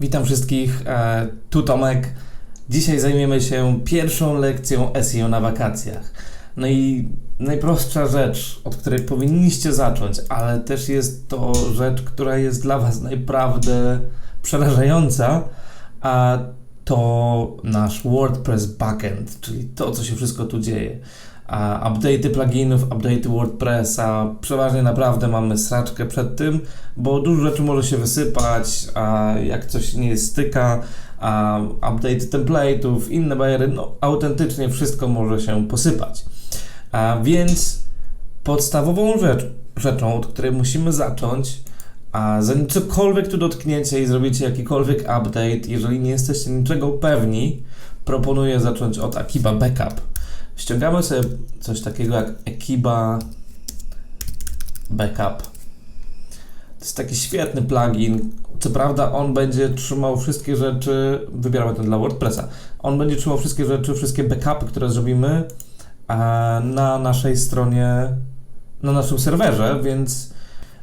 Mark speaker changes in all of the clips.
Speaker 1: Witam wszystkich, e, tu Tomek. Dzisiaj zajmiemy się pierwszą lekcją SEO na wakacjach. No i najprostsza rzecz, od której powinniście zacząć, ale też jest to rzecz, która jest dla Was naprawdę przerażająca, a to nasz WordPress backend, czyli to, co się wszystko tu dzieje. Update'y pluginów, update'y WordPressa, przeważnie naprawdę mamy sraczkę przed tym, bo dużo rzeczy może się wysypać, a jak coś nie styka, a update template'ów, inne bariery, no autentycznie wszystko może się posypać. A więc podstawową rzecz, rzeczą, od której musimy zacząć, a zanim cokolwiek tu dotkniecie i zrobicie jakikolwiek update, jeżeli nie jesteście niczego pewni, proponuję zacząć od Akiba Backup. Ściągamy sobie coś takiego jak Akiba Backup. To jest taki świetny plugin. Co prawda on będzie trzymał wszystkie rzeczy, wybieramy ten dla WordPressa. On będzie trzymał wszystkie rzeczy, wszystkie backupy, które zrobimy e, na naszej stronie, na naszym serwerze, więc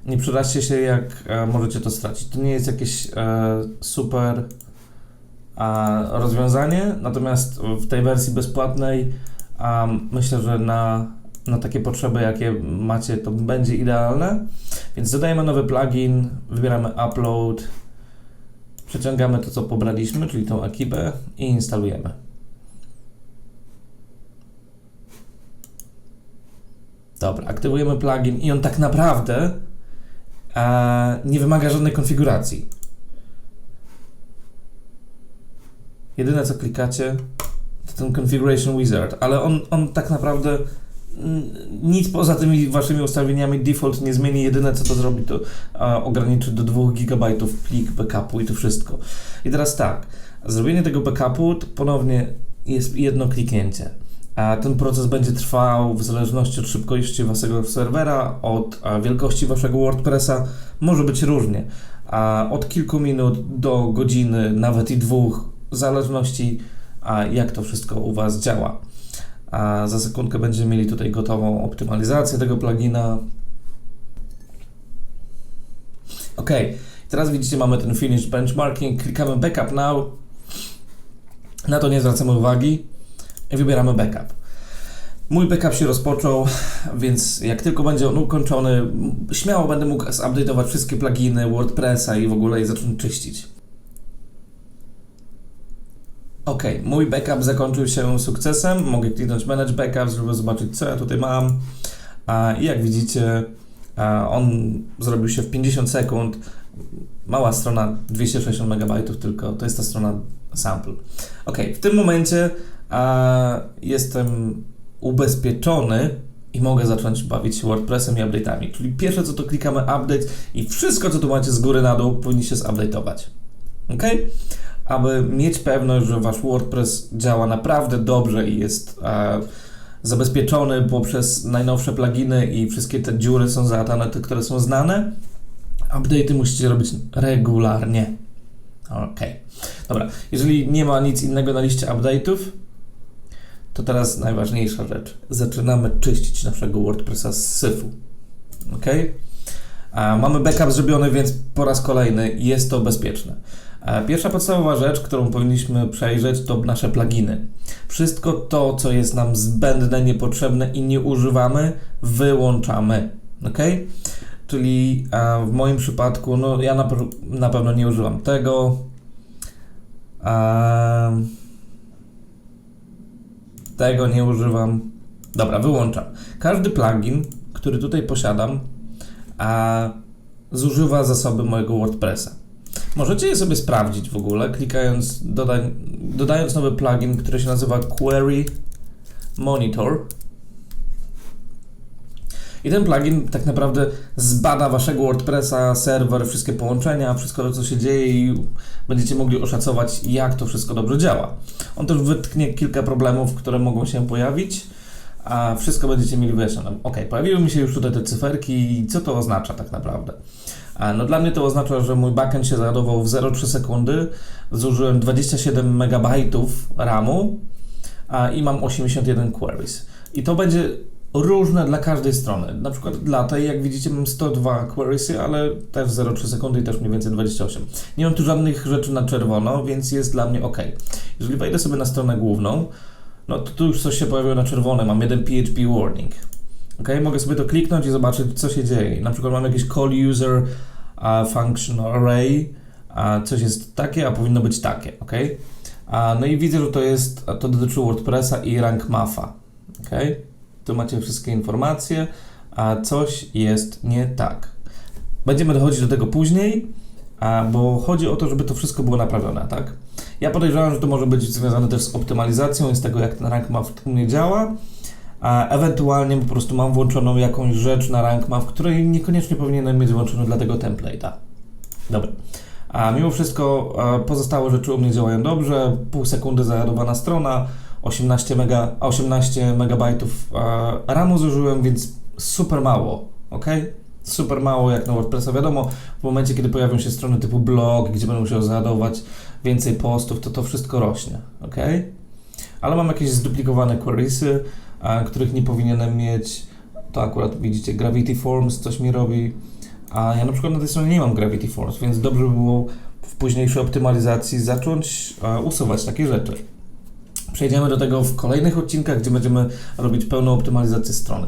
Speaker 1: nie przeraźcie się jak e, możecie to stracić. To nie jest jakieś e, super rozwiązanie, natomiast w tej wersji bezpłatnej a, myślę, że na, na takie potrzeby, jakie macie, to będzie idealne. Więc dodajemy nowy plugin, wybieramy upload, przeciągamy to, co pobraliśmy, czyli tą ekipę i instalujemy. Dobra, aktywujemy plugin i on tak naprawdę e, nie wymaga żadnej konfiguracji. Jedyne co klikacie ten Configuration Wizard, ale on, on tak naprawdę mm, nic poza tymi waszymi ustawieniami default nie zmieni. Jedyne co to zrobi to a, ograniczy do 2 GB plik backupu i to wszystko. I teraz tak, zrobienie tego backupu to ponownie jest jedno kliknięcie. A ten proces będzie trwał w zależności od szybkości waszego serwera, od a, wielkości waszego WordPressa. Może być różnie. A, od kilku minut do godziny, nawet i dwóch, w zależności jak to wszystko u Was działa. Za sekundkę będziemy mieli tutaj gotową optymalizację tego plugina. Ok, teraz widzicie, mamy ten finish benchmarking. Klikamy backup now. Na to nie zwracamy uwagi i wybieramy backup. Mój backup się rozpoczął, więc jak tylko będzie on ukończony, śmiało będę mógł zupdate'ować wszystkie pluginy WordPressa i w ogóle je zacząć czyścić. Ok, mój backup zakończył się sukcesem. Mogę kliknąć Manage Backup, żeby zobaczyć, co ja tutaj mam. I jak widzicie, on zrobił się w 50 sekund. Mała strona, 260 MB tylko. To jest ta strona sample. Ok, w tym momencie jestem ubezpieczony i mogę zacząć bawić się WordPressem i update'ami. Czyli pierwsze co to klikamy update i wszystko co tu macie z góry na dół powinniście zupdate'ować. Ok? Aby mieć pewność, że wasz WordPress działa naprawdę dobrze i jest e, zabezpieczony poprzez najnowsze pluginy i wszystkie te dziury są zaatane, te, które są znane, update'y musicie robić regularnie. Ok. Dobra, jeżeli nie ma nic innego na liście update'ów, to teraz najważniejsza rzecz. Zaczynamy czyścić naszego WordPressa z syfu. Ok? A mamy backup zrobiony, więc po raz kolejny jest to bezpieczne. Pierwsza podstawowa rzecz, którą powinniśmy przejrzeć, to nasze pluginy. Wszystko to, co jest nam zbędne, niepotrzebne i nie używamy, wyłączamy. Ok? Czyli w moim przypadku, no ja na, na pewno nie używam tego. tego nie używam. Dobra, wyłączam. Każdy plugin, który tutaj posiadam, zużywa zasoby mojego WordPressa. Możecie je sobie sprawdzić w ogóle, klikając, dodaj, dodając nowy plugin, który się nazywa Query Monitor. I ten plugin tak naprawdę zbada waszego WordPressa, serwer, wszystkie połączenia, wszystko to, co się dzieje i będziecie mogli oszacować, jak to wszystko dobrze działa. On też wytknie kilka problemów, które mogą się pojawić, a wszystko będziecie mieli wyjaśnione. Ok, pojawiły mi się już tutaj te cyferki i co to oznacza tak naprawdę? No dla mnie to oznacza, że mój backend się załadował w 0,3 sekundy, zużyłem 27 MB RAMu i mam 81 queries. I to będzie różne dla każdej strony. Na przykład dla tej, jak widzicie, mam 102 queriesy, ale też 0,3 sekundy i też mniej więcej 28. Nie mam tu żadnych rzeczy na czerwono, więc jest dla mnie ok. Jeżeli wejdę sobie na stronę główną, no to tu już coś się pojawiło na czerwone, mam jeden PHP warning. Ok, mogę sobie to kliknąć i zobaczyć, co się dzieje. Na przykład mam jakiś call user uh, function array, a coś jest takie, a powinno być takie, ok? A, no i widzę, że to jest, to dotyczy WordPressa i rank maffa, ok? Tu macie wszystkie informacje, a coś jest nie tak. Będziemy dochodzić do tego później, a, bo chodzi o to, żeby to wszystko było naprawione, tak? Ja podejrzewam, że to może być związane też z optymalizacją i z tego, jak ten rank math u mnie działa, a ewentualnie po prostu mam włączoną jakąś rzecz na rank math, której niekoniecznie powinienem mieć włączoną dla tego template'a. Dobra. A mimo wszystko pozostałe rzeczy u mnie działają dobrze. Pół sekundy załadowana strona, 18, mega, 18 megabajtów RAMu zużyłem, więc super mało, ok? Super mało jak na WordPressa. Wiadomo, w momencie, kiedy pojawią się strony typu blog, gdzie będę musiał załadować więcej postów, to to wszystko rośnie, ok? Ale mam jakieś zduplikowane queriesy, e, których nie powinienem mieć. To akurat widzicie, Gravity Forms coś mi robi. A ja na przykład na tej stronie nie mam Gravity Force, więc dobrze by było w późniejszej optymalizacji zacząć e, usuwać takie rzeczy. Przejdziemy do tego w kolejnych odcinkach, gdzie będziemy robić pełną optymalizację strony.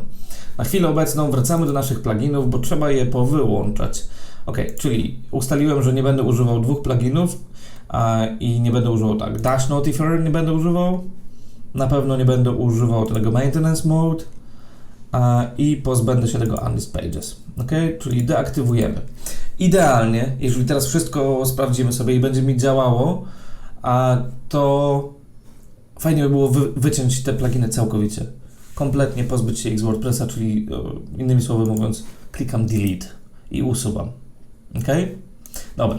Speaker 1: Na chwilę obecną wracamy do naszych pluginów, bo trzeba je powyłączać. Ok, czyli ustaliłem, że nie będę używał dwóch pluginów i nie będę używał tak. Dash Notifier nie będę używał. Na pewno nie będę używał tego Maintenance Mode i pozbędę się tego Unlist Pages. Ok, czyli deaktywujemy. Idealnie, jeżeli teraz wszystko sprawdzimy sobie i będzie mi działało, to fajnie by było wy, wyciąć te pluginy całkowicie. Kompletnie pozbyć się ich z WordPressa, czyli e, innymi słowy mówiąc, klikam delete i usuwam. Ok? Dobra.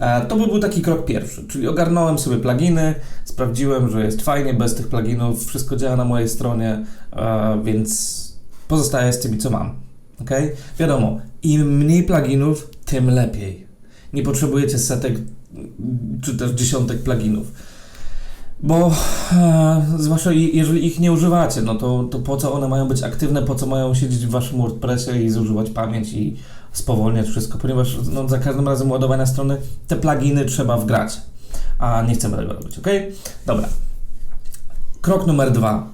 Speaker 1: E, to by był taki krok pierwszy, czyli ogarnąłem sobie pluginy, sprawdziłem, że jest fajnie bez tych pluginów, wszystko działa na mojej stronie, e, więc pozostaję z tymi, co mam. Ok? Wiadomo, im mniej pluginów, tym lepiej. Nie potrzebujecie setek czy też dziesiątek pluginów. Bo e, zwłaszcza jeżeli ich nie używacie, no to, to po co one mają być aktywne, po co mają siedzieć w waszym WordPressie i zużywać pamięć i spowolniać wszystko, ponieważ no, za każdym razem ładowania strony te pluginy trzeba wgrać, a nie chcemy tego robić, ok? Dobra. Krok numer dwa.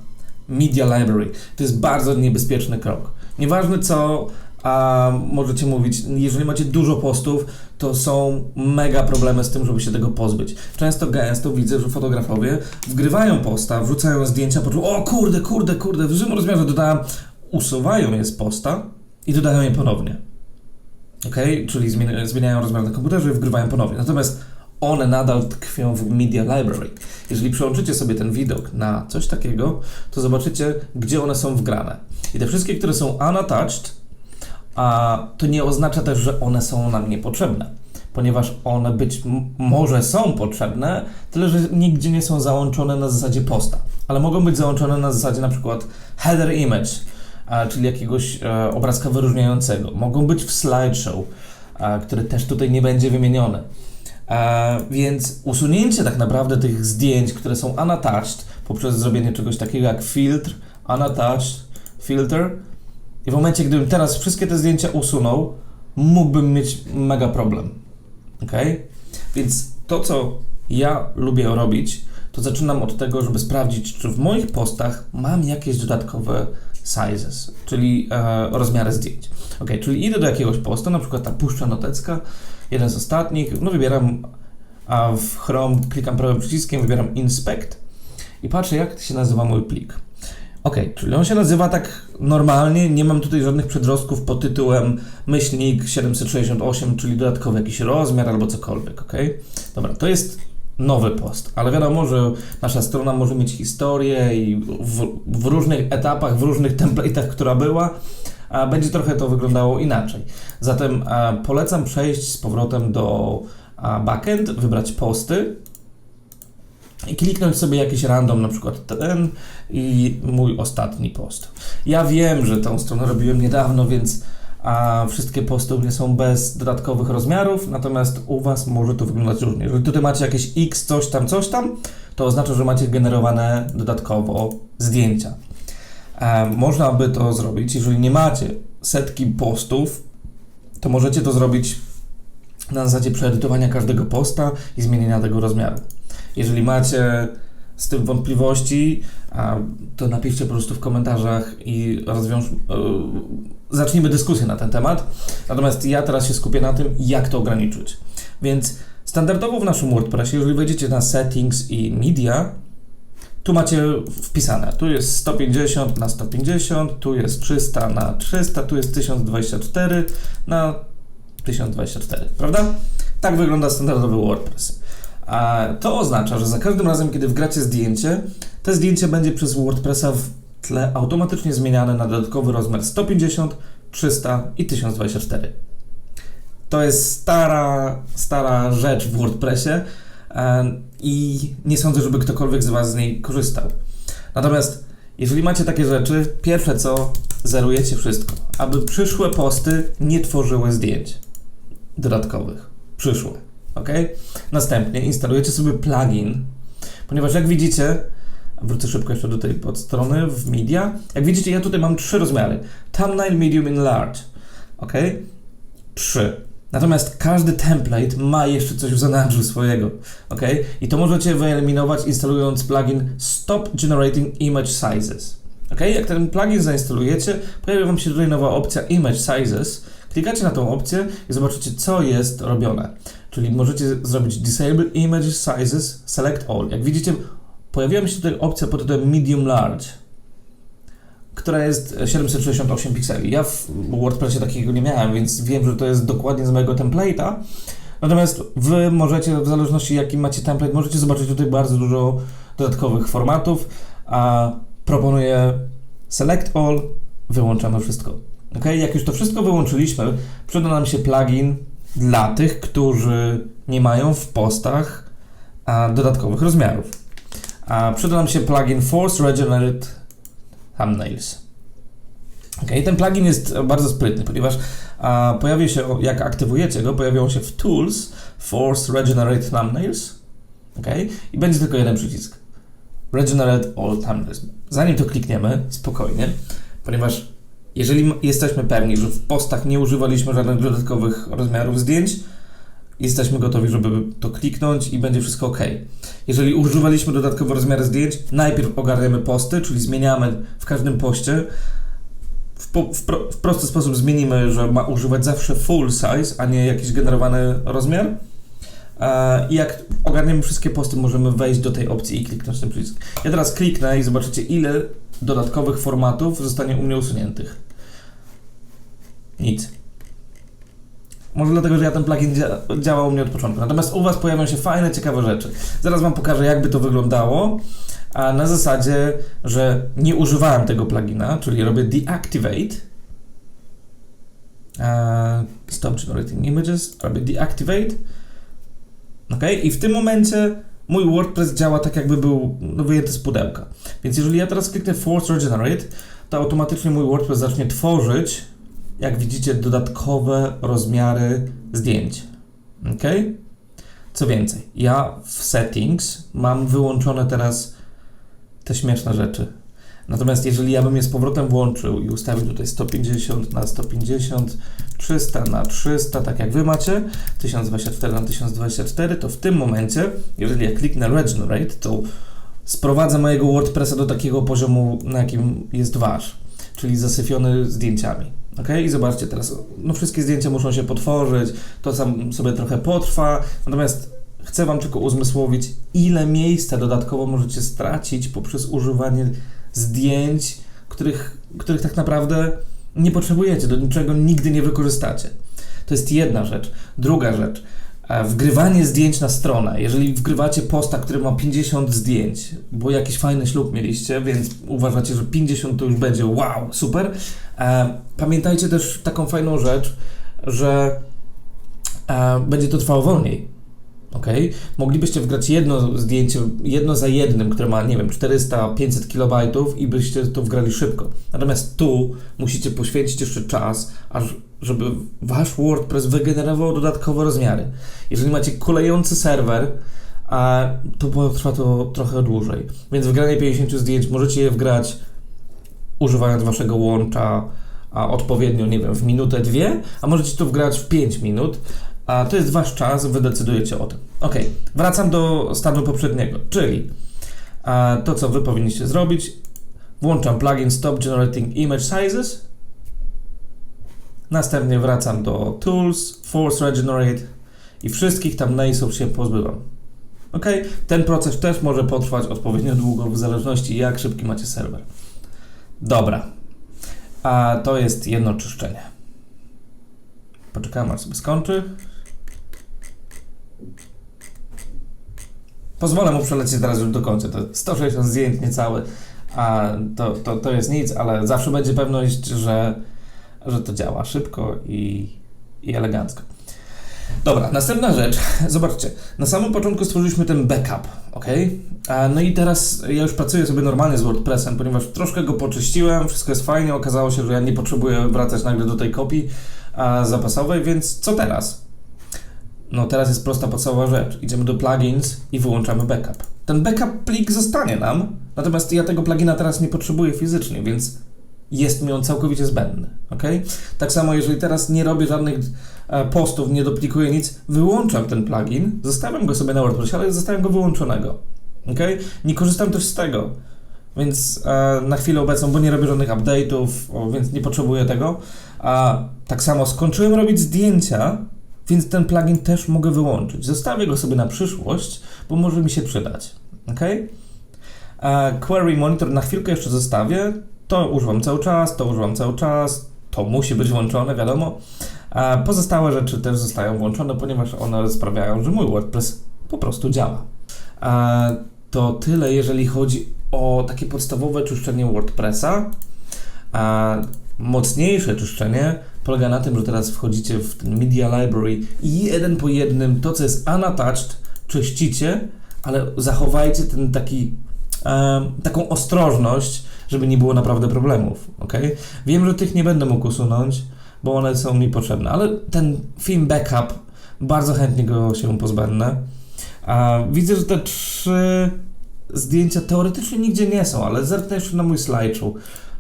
Speaker 1: Media Library. To jest bardzo niebezpieczny krok. Nieważne co a możecie mówić, jeżeli macie dużo postów, to są mega problemy z tym, żeby się tego pozbyć. Często gęsto widzę, że fotografowie wgrywają posta, wrzucają zdjęcia, po o kurde, kurde, kurde, w dużym rozmiarze dodałem, usuwają je z posta i dodają je ponownie. Ok? Czyli zmienia, zmieniają rozmiar na komputerze i wgrywają ponownie. Natomiast one nadal tkwią w Media Library. Jeżeli przełączycie sobie ten widok na coś takiego, to zobaczycie, gdzie one są wgrane. I te wszystkie, które są unattached, a to nie oznacza też, że one są nam niepotrzebne, ponieważ one być może są potrzebne, tyle że nigdzie nie są załączone na zasadzie posta, ale mogą być załączone na zasadzie na przykład header image, czyli jakiegoś e, obrazka wyróżniającego. Mogą być w slideshow, a, który też tutaj nie będzie wymieniony. E, więc usunięcie tak naprawdę tych zdjęć, które są unattached poprzez zrobienie czegoś takiego jak filtr, unattached, filter i w momencie, gdybym teraz wszystkie te zdjęcia usunął, mógłbym mieć mega problem. Ok? Więc to, co ja lubię robić, to zaczynam od tego, żeby sprawdzić, czy w moich postach mam jakieś dodatkowe sizes, czyli e, rozmiary zdjęć. Ok, czyli idę do jakiegoś posta, na przykład ta puszcza notecka, jeden z ostatnich, no wybieram a w Chrome, klikam prawym przyciskiem, wybieram Inspect i patrzę, jak się nazywa mój plik. Ok, czyli on się nazywa tak normalnie, nie mam tutaj żadnych przedrostków pod tytułem myślnik 768, czyli dodatkowy jakiś rozmiar albo cokolwiek, ok? Dobra, to jest nowy post, ale wiadomo, że nasza strona może mieć historię i w, w różnych etapach, w różnych template'ach, która była, a będzie trochę to wyglądało inaczej. Zatem a, polecam przejść z powrotem do a, backend, wybrać posty, i kliknąć sobie jakiś random, na przykład ten i mój ostatni post. Ja wiem, że tą stronę robiłem niedawno, więc a wszystkie posty u mnie są bez dodatkowych rozmiarów, natomiast u Was może to wyglądać różnie. Jeżeli tutaj macie jakieś x, coś tam, coś tam, to oznacza, że macie generowane dodatkowo zdjęcia. E, można by to zrobić, jeżeli nie macie setki postów, to możecie to zrobić na zasadzie przeedytowania każdego posta i zmienienia tego rozmiaru. Jeżeli macie z tym wątpliwości, to napiszcie po prostu w komentarzach i rozwiąż, e, zacznijmy dyskusję na ten temat. Natomiast ja teraz się skupię na tym, jak to ograniczyć. Więc standardowo w naszym WordPressie, jeżeli wejdziecie na Settings i Media, tu macie wpisane, tu jest 150 na 150, tu jest 300 na 300, tu jest 1024 na 1024, prawda? Tak wygląda standardowy WordPress. A to oznacza, że za każdym razem, kiedy wgracie zdjęcie, to zdjęcie będzie przez WordPressa w tle automatycznie zmieniane na dodatkowy rozmiar 150, 300 i 1024. To jest stara, stara rzecz w WordPressie e, i nie sądzę, żeby ktokolwiek z Was z niej korzystał. Natomiast jeżeli macie takie rzeczy, pierwsze co, zerujecie wszystko, aby przyszłe posty nie tworzyły zdjęć dodatkowych. Przyszłe. Ok? Następnie instalujecie sobie plugin, ponieważ jak widzicie, wrócę szybko jeszcze do tej podstrony w media, jak widzicie ja tutaj mam trzy rozmiary. Thumbnail, medium i large. ok? Trzy. Natomiast każdy template ma jeszcze coś w zanadrzu swojego, ok? I to możecie wyeliminować instalując plugin Stop Generating Image Sizes. Ok? Jak ten plugin zainstalujecie, pojawi Wam się tutaj nowa opcja Image Sizes. Klikacie na tą opcję i zobaczycie, co jest robione. Czyli możecie zrobić Disable Image Sizes, Select All. Jak widzicie, pojawiła mi się tutaj opcja pod tytułem Medium Large która jest 768 pikseli. Ja w WordPressie takiego nie miałem, więc wiem, że to jest dokładnie z mojego template'a. Natomiast Wy możecie, w zależności jaki macie template, możecie zobaczyć tutaj bardzo dużo dodatkowych formatów, a proponuję Select All, wyłączamy wszystko. Ok, jak już to wszystko wyłączyliśmy, przyda nam się plugin dla tych, którzy nie mają w postach a, dodatkowych rozmiarów. A przyda nam się plugin Force Regenerate thumbnails. Ok, ten plugin jest bardzo sprytny, ponieważ a, pojawi się, jak aktywujecie go, pojawią się w Tools Force Regenerate Thumbnails. Ok, i będzie tylko jeden przycisk. Regenerate All Thumbnails. Zanim to klikniemy, spokojnie, ponieważ jeżeli jesteśmy pewni, że w postach nie używaliśmy żadnych dodatkowych rozmiarów zdjęć, jesteśmy gotowi, żeby to kliknąć i będzie wszystko ok. Jeżeli używaliśmy dodatkowe rozmiary zdjęć, najpierw ogarniamy posty, czyli zmieniamy w każdym poście. W, po, w, pro, w prosty sposób zmienimy, że ma używać zawsze full size, a nie jakiś generowany rozmiar. I jak ogarniemy wszystkie posty, możemy wejść do tej opcji i kliknąć ten przycisk. Ja teraz kliknę i zobaczycie, ile dodatkowych formatów zostanie u mnie usuniętych. Nic. Może dlatego, że ja ten plugin dzia działał u mnie od początku. Natomiast u Was pojawią się fajne, ciekawe rzeczy. Zaraz Wam pokażę, jakby to wyglądało. A na zasadzie, że nie używałem tego plugina, czyli robię deactivate. stop generating images, robię deactivate. Ok, i w tym momencie mój WordPress działa tak, jakby był no, wyjęty z pudełka. Więc jeżeli ja teraz kliknę Force Regenerate, to automatycznie mój WordPress zacznie tworzyć jak widzicie, dodatkowe rozmiary zdjęć. Ok? Co więcej, ja w settings mam wyłączone teraz te śmieszne rzeczy. Natomiast jeżeli ja bym je z powrotem włączył i ustawił tutaj 150 na 150, 300 na 300, tak jak Wy macie, 1024 na 1024, to w tym momencie, jeżeli ja kliknę Regenerate, to sprowadzę mojego WordPressa do takiego poziomu, na jakim jest Wasz, czyli zasyfiony zdjęciami. Ok, i zobaczcie teraz, no wszystkie zdjęcia muszą się potworzyć, to sam sobie trochę potrwa, natomiast chcę Wam tylko uzmysłowić, ile miejsca dodatkowo możecie stracić poprzez używanie zdjęć, których, których tak naprawdę nie potrzebujecie, do niczego nigdy nie wykorzystacie. To jest jedna rzecz. Druga rzecz, wgrywanie zdjęć na stronę. Jeżeli wgrywacie posta, który ma 50 zdjęć, bo jakiś fajny ślub mieliście, więc uważacie, że 50 to już będzie wow, super. Pamiętajcie też taką fajną rzecz, że będzie to trwało wolniej. Ok? Moglibyście wgrać jedno zdjęcie, jedno za jednym, które ma, nie wiem, 400-500 kilobajtów i byście to wgrali szybko. Natomiast tu musicie poświęcić jeszcze czas, aż żeby wasz WordPress wygenerował dodatkowe rozmiary. Jeżeli macie kolejący serwer, a to potrwa to trochę dłużej. Więc wgranie 50 zdjęć możecie je wgrać używając waszego łącza a odpowiednio, nie wiem, w minutę, dwie, a możecie to wgrać w 5 minut. A to jest wasz czas, wy decydujecie o tym. Ok, wracam do stanu poprzedniego, czyli to, co wy powinniście zrobić, włączam plugin Stop Generating Image Sizes, następnie wracam do Tools, Force Regenerate i wszystkich tam nace'ów się pozbywam. Ok, ten proces też może potrwać odpowiednio długo, w zależności jak szybki macie serwer. Dobra, a to jest jedno czyszczenie. Poczekamy, aż sobie skończy. Pozwolę mu przelecieć teraz już do końca. To 160 zdjęć niecałe, a to, to, to jest nic, ale zawsze będzie pewność, że, że to działa szybko i, i elegancko. Dobra, następna rzecz. Zobaczcie, na samym początku stworzyliśmy ten backup, ok? No i teraz ja już pracuję sobie normalnie z WordPressem, ponieważ troszkę go poczyściłem, wszystko jest fajnie, okazało się, że ja nie potrzebuję wracać nagle do tej kopii zapasowej, więc co teraz? No teraz jest prosta podstawowa rzecz. Idziemy do plugins i wyłączamy backup. Ten backup plik zostanie nam, natomiast ja tego plugina teraz nie potrzebuję fizycznie, więc jest mi on całkowicie zbędny, ok? Tak samo jeżeli teraz nie robię żadnych e, postów, nie duplikuję nic, wyłączam ten plugin, zostawiam go sobie na WordPressie, ale zostawiam go wyłączonego, ok? Nie korzystam też z tego, więc e, na chwilę obecną, bo nie robię żadnych update'ów, więc nie potrzebuję tego. A tak samo skończyłem robić zdjęcia, więc ten plugin też mogę wyłączyć. Zostawię go sobie na przyszłość, bo może mi się przydać, ok? E, query Monitor na chwilkę jeszcze zostawię, to używam cały czas, to używam cały czas, to musi być włączone, wiadomo. A pozostałe rzeczy też zostają włączone, ponieważ one sprawiają, że mój WordPress po prostu działa. A to tyle, jeżeli chodzi o takie podstawowe czyszczenie WordPressa. A mocniejsze czyszczenie polega na tym, że teraz wchodzicie w ten Media Library i jeden po jednym to, co jest unattached, czyścicie, ale zachowajcie ten taki, taką ostrożność, żeby nie było naprawdę problemów, ok? Wiem, że tych nie będę mógł usunąć, bo one są mi potrzebne, ale ten film backup, bardzo chętnie go się pozbędę. A widzę, że te trzy zdjęcia teoretycznie nigdzie nie są, ale zerknę jeszcze na mój slideshow,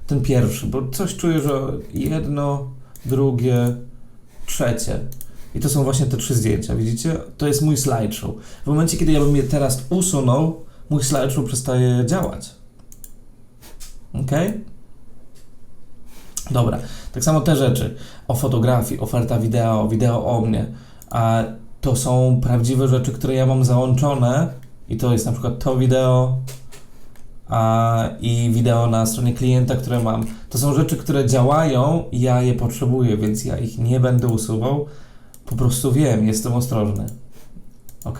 Speaker 1: ten pierwszy, bo coś czuję, że jedno, drugie, trzecie. I to są właśnie te trzy zdjęcia, widzicie? To jest mój slideshow. W momencie, kiedy ja bym je teraz usunął, mój slideshow przestaje działać. Ok? Dobra, tak samo te rzeczy o fotografii, oferta wideo, wideo o mnie, a to są prawdziwe rzeczy, które ja mam załączone i to jest na przykład to wideo a, i wideo na stronie klienta, które mam. To są rzeczy, które działają ja je potrzebuję, więc ja ich nie będę usuwał. Po prostu wiem, jestem ostrożny. Ok?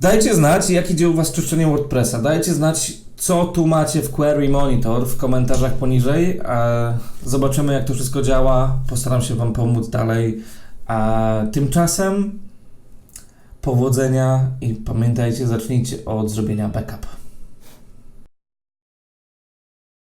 Speaker 1: Dajcie znać, jak idzie u Was czyszczenie WordPressa. Dajcie znać, co tu macie w Query Monitor w komentarzach poniżej. Zobaczymy, jak to wszystko działa. Postaram się Wam pomóc dalej. A tymczasem powodzenia i pamiętajcie, zacznijcie od zrobienia backup.